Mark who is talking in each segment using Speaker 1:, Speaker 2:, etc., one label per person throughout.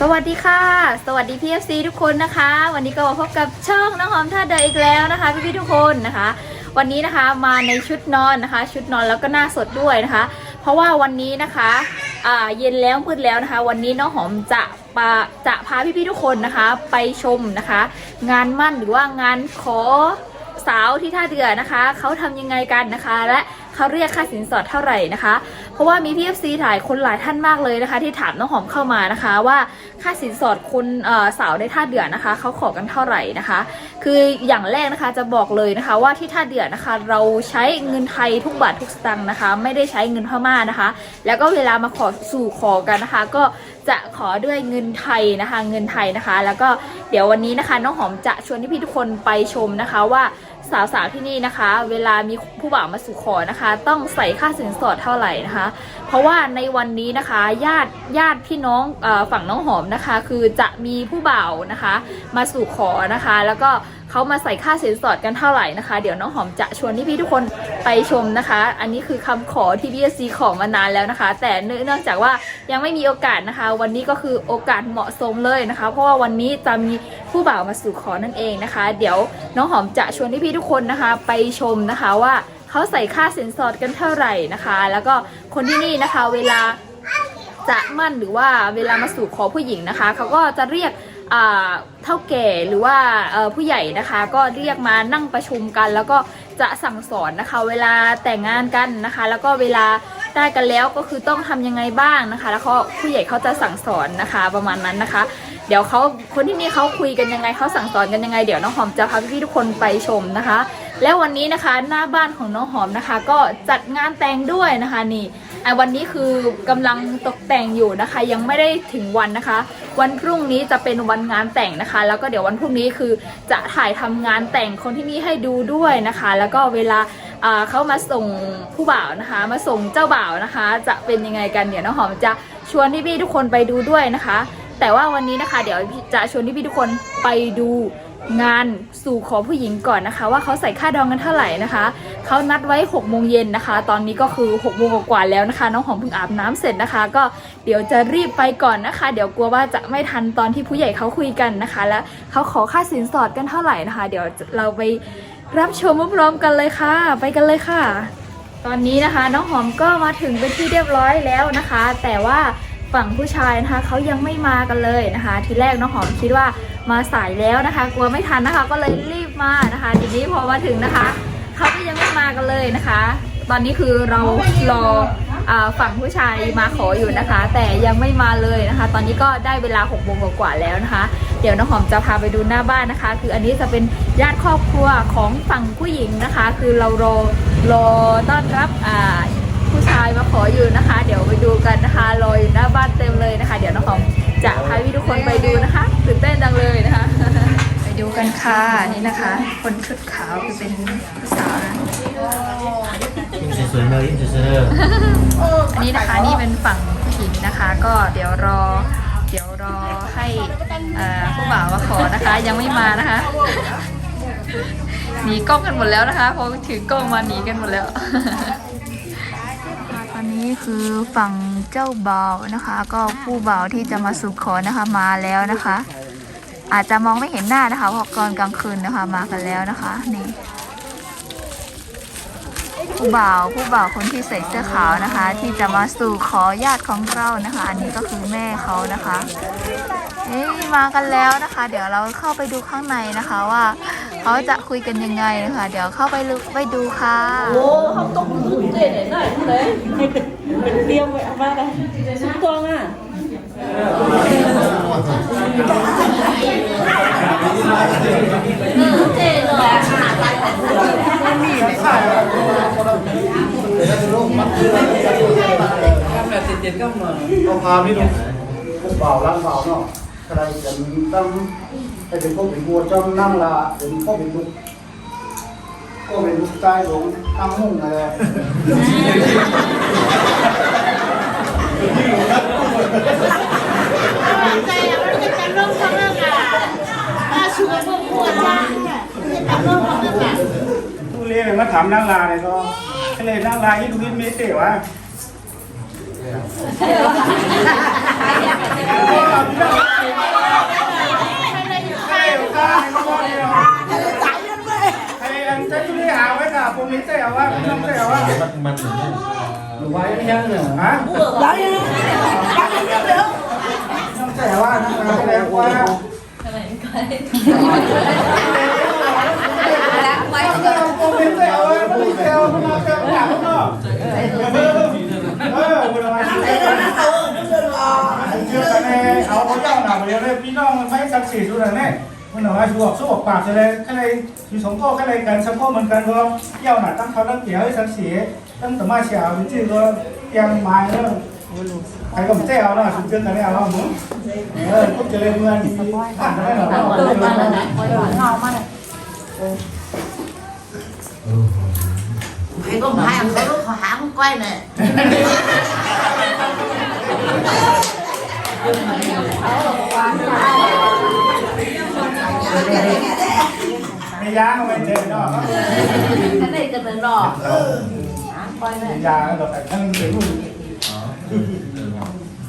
Speaker 1: สวัสดีค่ะ สวัสดีพีเอฟซีทุกคนนะคะ วันนี้ก็มาพบกับช่องน้องหอมท่าเดินอีกแล้วนะคะพี่ๆทุกคนนะคะ วันนี้นะคะมาในชุดนอนนะคะ ชุดนอนแล้วก็หน้าสดด้วยนะคะ เพราะว่าวันนี้นะคะอ่าเย็นแล้วมืดแล้วนะคะ วันนี้น้องหอมจะปาจะพาพี่ๆทุกคนนะคะ ไปชมนะคะ งานมั่นหรือว่างานขอสาวที่ท่าเรือนะคะเขาทำยังไงกันนะคะ และเขาเรียกค่าสินสอดเท่าไหร่นะคะ เพราะว่ามีพี่เอฟซีหลายคนหลายท่านมากเลยนะคะ ที่ถามน้องหอมเข้ามานะคะ ว่าค่าสินสอดคนเอ่อสาวในท่าเดือนะคะเขาขอกันเท่าไหร่นะคะ คืออย่างแรกนะคะจะบอกเลยนะคะว่าที่ท่าเดือนะคะ เราใช้เงินไทยทุกบาททุกสตางค์นะคะ ไม่ได้ใช้เงินพม่านะคะ แล้วก็เวลามาขอสู่ขอกันนะคะ ก็จะขอด้วยเงินไทยนะคะ เงินไทยนะคะ แล้วก็เดี๋ยววันนี้นะคะ น้องหอมจะชวนพี่ๆทุกคนไปชมนะคะว่า สาวๆที่นี่นะคะ เวลามีผู้บ่าวมาสู่ขอนะคะ ต้องใส่ค่าสินสอดเท่าไหร่นะคะ เพราะว่าในวันนี้นะคะญาติญาติพี่น้องฝั่งน้องหอมนะคะ คือจะมีผู้บ่าวนะคะ มาสู่ขอนะคะ แล้วก็ เขามาใส่ค่าสินสอดกันเท่าไหร่นะคะ เดี๋ยวน้องหอมจะชวนพี่ๆทุกคนไปชมนะคะ อันนี้คือคำขอที่พี่ซีขอมานานแล้วนะคะ แต่เนื่องจากว่ายังไม่มีโอกาสนะคะ วันนี้ก็คือโอกาสเหมาะสมเลยนะคะ เพราะว่าวันนี้จะมีผู้บ่าวมาสู่ขอนั่นเองนะคะ เดี๋ยวน้องหอมจะชวนพี่ๆทุกคนนะคะ ไปชมนะคะว่าเขาใส่ค่าสินสอดกันเท่าไหร่นะคะ แล้วก็คนที่นี่นะคะเวลาจะมั่นหรือว่าเวลามาสู่ขอผู้หญิงนะคะเขาก็จะเรียก เท่าแก่หรือว่าผู้ใหญ่นะคะ ก็เรียกมานั่งประชุมกัน แล้วก็จะสั่งสอนนะคะ เวลาแต่งงานกันนะคะ แล้วก็เวลาได้กันแล้วก็คือต้องทำยังไงบ้างนะคะ แล้วเขาผู้ใหญ่เขาจะสั่งสอนนะคะประมาณนั้นนะคะ เดี๋ยวเขาคนที่นี่เขาคุยกันยังไงเขาสั่งสอนกันยังไงเดี๋ยวน้องหอมจะพาพี่ๆทุกคนไปชมนะคะ แล้ววันนี้นะคะหน้าบ้านของน้องหอมนะคะ ก็จัดงานแต่งด้วยนะคะนี่ ไอะวันนี้คือกำลังตกแต่งอยู่นะคะ ยังไม่ได้ถึงวันนะคะ วันพรุ่งนี้จะเป็นวันงานแต่งนะคะ แล้วก็เดี๋ยววันพรุ่งนี้คือจะถ่ายทำงานแต่งคนที่นี่ให้ดูด้วยนะคะ แล้วก็เวลาอ่าเขามาส่งผู้บ่าวนะคะ มาส่งเจ้าบ่าวนะคะ จะเป็นยังไงกันเดี๋ยวน้องหอมจะชวนพี่ๆทุกคนไปดูด้วยนะคะ แต่ว่าวันนี้นะคะเดี๋ยวจะชวนพี่ๆทุกคนไปดูงานสู่ขอผู้หญิงก่อนนะคะ ว่าเขาใส่ค่าดองกันเท่าไหร่นะคะ เขานัดไว้6โมงเย็นนะคะ ตอนนี้ก็คือ6โมงกว่าแล้วนะคะ น้องหอมเพิ่งอาบน้ำเสร็จนะคะ ก็เดี๋ยวจะรีบไปก่อนนะคะ เดี๋ยวกลัวว่าจะไม่ทันตอนที่ผู้ใหญ่เขาคุยกันนะคะ แล้วเขาขอค่าสินสอดกันเท่าไหร่นะคะ เดี๋ยวเราไปรับชมพร้อมๆกันเลยค่ะ ไปกันเลยค่ะ ตอนนี้นะคะ น้องหอมก็มาถึงเป็นที่เรียบร้อยแล้วนะคะ แต่ว่าฝั่งผู้ชายนะคะเขายังไม่มากันเลยนะคะ ทีแรกน้องหอมคิดว่ามาสายแล้วนะคะ กลัวไม่ทันนะคะ ก็เลยรีบมานะคะ ทีนี้พอมาถึงนะคะ ยังไม่มากันเลยนะคะ ตอนนี้คือเรารอฝั่งผู้ชายมาขออยู่นะคะ แต่ยังไม่มาเลยนะคะ ตอนนี้ก็ได้เวลา6กโมงกว่าแล้วนะคะ เดี๋ยวน้องหอมจะพาไปดูหน้าบ้านนะคะ คืออันนี้จะเป็นญาติครอบครัวของฝั่งผู้หญิงนะคะ คือเรารอรอต้อนรับผู้ชายมาขออยู่นะคะ เดี๋ยวไปดูกันนะคะรออยู่หน้าบ้านเต็มเลยนะคะ เดี๋ยวน้องหอมจะพาพี่ทุกคนไปดูนะคะตื่นเต้นจังเลยนะคะ ไปดู กันค่ะนี่นะคะ คนชุดขาวคือเป็นผู้สาวนะ
Speaker 2: ยิ้มสวยๆเลยยิ้มสวยๆเลย
Speaker 1: อันนี้นะคะนี่เป็นฝั่งผู้หญิงนะคะ ก็เดี๋ยวรอ เดี๋ยวรอให้เอ่อผู้บ่าวมาขอนะคะ ยังไม่มานะคะหนีกล้องกันหมดแล้วนะคะพอถือกล้องมาหนีกันหมดแล้วตอนนี้คือฝั่งเจ้าบ่าวนะคะ ก็ผู้บ่าวที่จะมาสู่ขอนะคะมาแล้วนะคะ อาจจะมองไม่เห็นหน้านะคะเพราะก่อนกลางคืนนะคะ มากันแล้วนะคะ นี่ ผู้บ่าวผู้บ่าวคนที่ใส่เสื้อขาวนะคะ ที่จะมาสู่ขอญาติของเรานะคะ อันนี้ก็คือแม่เขานะคะเอ้ยมากันแล้วนะคะ เดี๋ยวเราเข้าไปดูข้างในนะคะว่าเขาจะคุยกันยังไงนะคะ เดี๋ยวเข้าไปลุไปดูค่ะ
Speaker 3: โอ้เขาต้มตุ๋นเจ๊ไหนหน่อยเลยให้เป็นเป็นเตรียมไว้เอามาเลยซุปตองอะา
Speaker 4: พาพี่ลูพวกเบาล้างเบาเนาะใครจะมีตั้งให้เป็นพวกเป็นบัวจ้องนั่งละเป็นพวกเป็นลูกก็เป็นลูกใต้หลงตั้งมุ่งอะไรทุเรียนมาถามนางลาเลยก็เลยนางลาอีดูวินเมเตวะ
Speaker 2: มัน
Speaker 4: มันอย่างนี้ไว้ยังเหรอฮะยังยังยังเหรอแต่ว่านะครับแต่ว่า เขาเจ้าหนาไปเลยพี่น้องมันไม่สักสี่สุดเลยมันหน่อยสู้ออกสู้ออกปากเลยแค่ในอยู่สองก็แค่ในการสัมพ่อเหมือนกันก็เที่ยวหนาตั้งเขาตั้งเกี่ยวให้สักสี่ตั้งแต่มาเช้าจริงๆก็ยังมาเนาะใครก็ไม่เจ้าเนาะสุดเกินกันแล้วเนาะมึงเออก็เจอเมืองผ่านได้หรอ
Speaker 5: Hay có một hai ông có lúc họ hãng quay nè
Speaker 4: ไม่ย้างไม่เจอเนาะ
Speaker 3: cái này cần phải đỏ quay này
Speaker 4: ยาเราแต่ทั้งเป็นรุ่น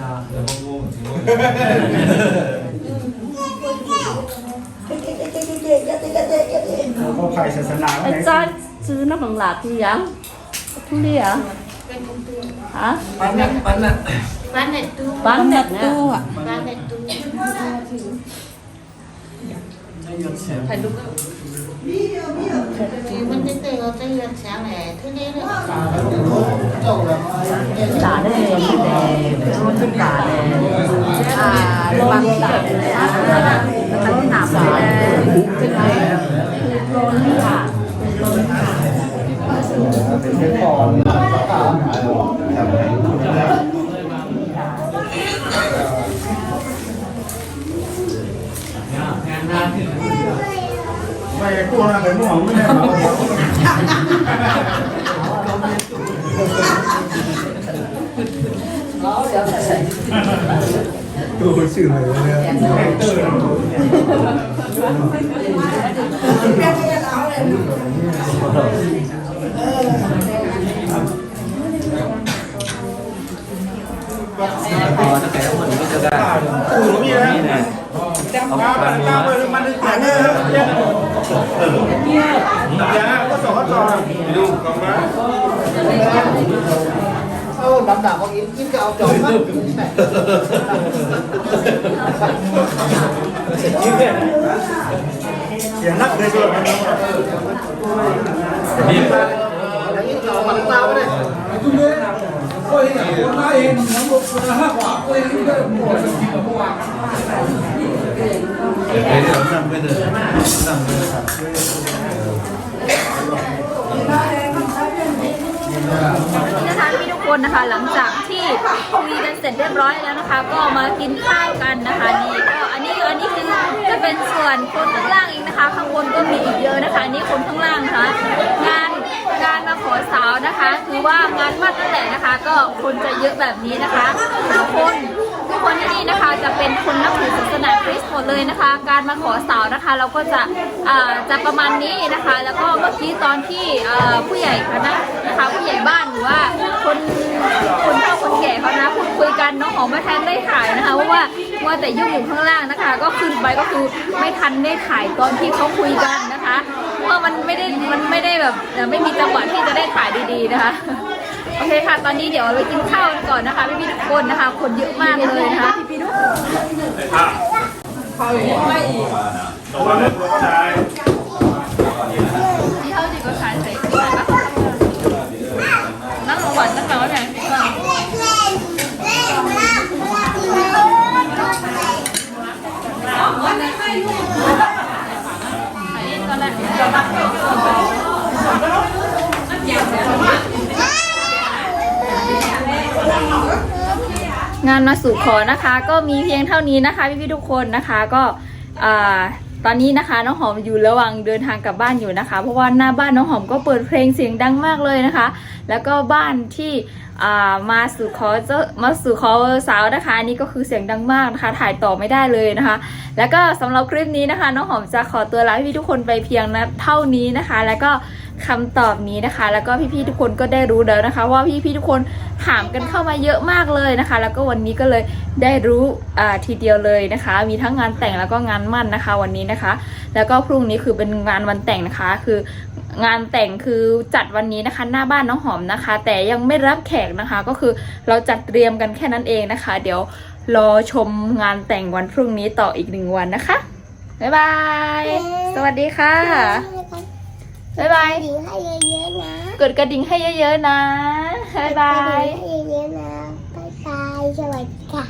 Speaker 2: ยาเดี๋ยวมงงจริง
Speaker 4: พอใครศาสนาไหน
Speaker 3: anh cho chứ nó bằng lạc thì dám không đi à hả
Speaker 2: ปันน่ะปันน่ะ
Speaker 5: Bán này tu
Speaker 3: bán đẹp nè
Speaker 5: Bán này tu
Speaker 3: phải đúng
Speaker 5: Thì mình đến đây có tay gần sáng này Thế nên là
Speaker 3: cả đây để luôn tất cả à bằng cả nó nằm đây trên này luôn cả
Speaker 4: เป็นก่อน ไม่กู้นะเป็นหมอไม่ได้หรอตัวชื่ออะ ไรวะเนี่ยเตอร์
Speaker 2: พอถ้าแกคนก็จะได้
Speaker 4: ขู่มีนะ
Speaker 2: นี่นะ
Speaker 4: ตามมันตามมันมันถึงแต่เนี่ยอย่างนั้นก็สอนสอน
Speaker 2: ดูกองมา
Speaker 4: เออดำดำบางทีกินก็เอาจบเสียงนักเลยส่วนมัน
Speaker 2: นี่
Speaker 4: อย่างนี้เรามันตามไปเลย
Speaker 2: เดี๋ยวไปเดี๋ยวนั่งไปเดี๋ยวนั่งไป
Speaker 1: นี่นะคะพี่ทุกคนนะคะหลังจากที่คุยกันเสร็จเรียบร้อยแล้วนะคะ ก็มากินข้าวกันนะคะนี่ก็อันนี้อันนี้คือจะเป็นส่วนคนข้างล่างเองนะคะ ข้างบนก็มีอีกเยอะนะคะนี่คนข้างล่างนะคะงานงานมาขอสาวนะคะ คือว่างานวัดนั่นแหละนะคะ ก็คนจะเยอะแบบนี้นะคะทุกคน คนที่นี่นะคะจะเป็นคนนับถือศาสนาคริสต์หมดเลยนะคะ การมาขอสาวนะคะ เราก็จะอ่าจะประมาณนี้นะคะ แล้วก็เมื่อกี้ตอนที่ผู้ใหญ่คณะนะคะผู้ใหญ่บ้านหรือว่าคนคนเฒ่าคนแก่เขานะพูดคุยกันน้องหอมไม่ทันได้ถ่ายนะคะเพราะว่าว่าแต่ยุ่งอยู่ข้างล่างนะคะ ก็ขึ้นไปก็คือไม่ทันได้ถ่ายตอนที่เขาคุยกันนะคะเพราะว่ามันไม่ได้มันไม่ได้แบบไม่มีจังหวะที่จะได้ถ่ายดีๆนะคะ โอเคค่ะ ตอนนี้เดี๋ยวเราไปกินข้าวกันก่อนนะคะพี่ๆทุกคนนะคะ คนเยอะมากเลยนะคะพี่ๆทุกคนที่เขาจีก็ขายใส่ถุงนะคะนั่งรางวัลตั้งแต่ว่าไงอันนี้ตอนแรก งาน มาสู่ขอนะคะ ก็มีเพียงเท่านี้นะคะพี่พี่ๆทุกคนนะคะก็ตอนนี้นะคะน้องหอมอยู่ระหว่างเดินทางกลับบ้านอยู่นะคะ เพราะว่าหน้าบ้านน้องหอมก็เปิดเพลงเสียงดังมากเลยนะคะแล้วก็บ้านที่มาสู่ขอเจ้ามาสู่ขอสาวนะคะอันนี้ก็คือเสียงดังมากนะคะ ถ่ายต่อไม่ได้เลยนะคะ แล้วก็สำหรับคลิปนี้นะคะ น้องหอมจะขอตัวลาพี่ทุกคนไปเพียงนะเท่านี้นะคะ แล้วก็คำตอบนี้นะคะ แล้วก็พี่ๆทุกคนก็ได้รู้แล้วนะคะ ว่าพี่ๆทุกคนถามกันเข้ามาเยอะมากเลยนะคะ แล้วก็วันนี้ก็เลยได้รู้ทีเดียวเลยนะคะ มีทั้งงานแต่งแล้วก็งานมั่นนะคะ วันนี้นะคะ แล้วก็พรุ่งนี้คือเป็นงานวันแต่งนะคะ คือ งานแต่งคือจัดวันนี้นะคะ หน้าบ้านน้องหอมนะคะ แต่ยังไม่รับแขกนะคะ ก็คือเราจัดเตรียมกันแค่นั้นเองนะคะ เดี๋ยวรอชมงานแต่งวันพรุ่งนี้ต่ออีกหนึ่งวันนะคะบ๊ายบาย สวัสดีค่ะบ๊ายบาย
Speaker 6: ดีให้เยอะๆนะ
Speaker 1: กดกระดิ่งให้เยอะๆนะบ๊ายบาย
Speaker 6: ให้เยอะๆนะบายบายสวัสดีค่ะ